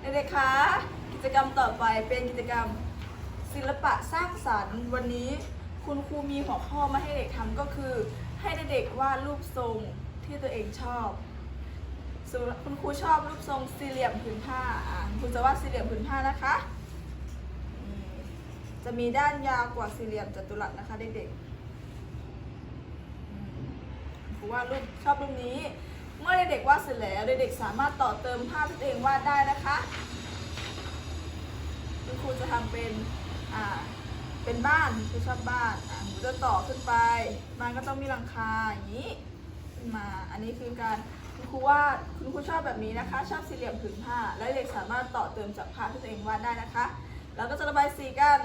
เด็กๆคะกิจกรรมต่อไปเป็นกิจกรรมศิลปะสร้างสรรค์ วันนี้คุณครูมีหัวข้อมาให้เด็กทำก็คือ ให้เด็กๆวาดรูปทรงที่ตัวเองชอบสมมุติคุณครูชอบรูปทรงสี่เหลี่ยมผืนผ้าคุณจะวาดสี่เหลี่ยมผืนผ้านะคะ จะมีด้านยาวกว่าสี่เหลี่ยมจัตุรัสนะคะเด็กๆอืมครูวาดรูปชอบรูปนี้ เมื่อเด็กๆวาดเสร็จแล้วเด็กๆสามารถต่อเติมภาพที่ตัวเองวาดได้นะคะคุณครูจะทำเป็นอ่าเป็นบ้านคือชอบบ้านอะหนูจะต่อขึ้นไปบ้านก็ต้องมีหลังคาอย่างนี้ขึ้นมา อันนี้คือการคุณครูวาดคุณครูชอบแบบนี้นะคะ ชอบสี่เหลี่ยมผืนผ้า และเด็กสามารถต่อเติมจากภาพที่ตัวเองวาดได้นะคะ แล้วก็จะระบายสีกัน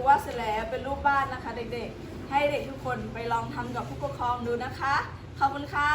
รูวาเสร็จแล้วเป็นรูปบ้านนะคะ เด็กๆ ให้เด็กทุกคนไปลองทำกับผู้ปกครองดูนะคะ ขอบคุณค่ะ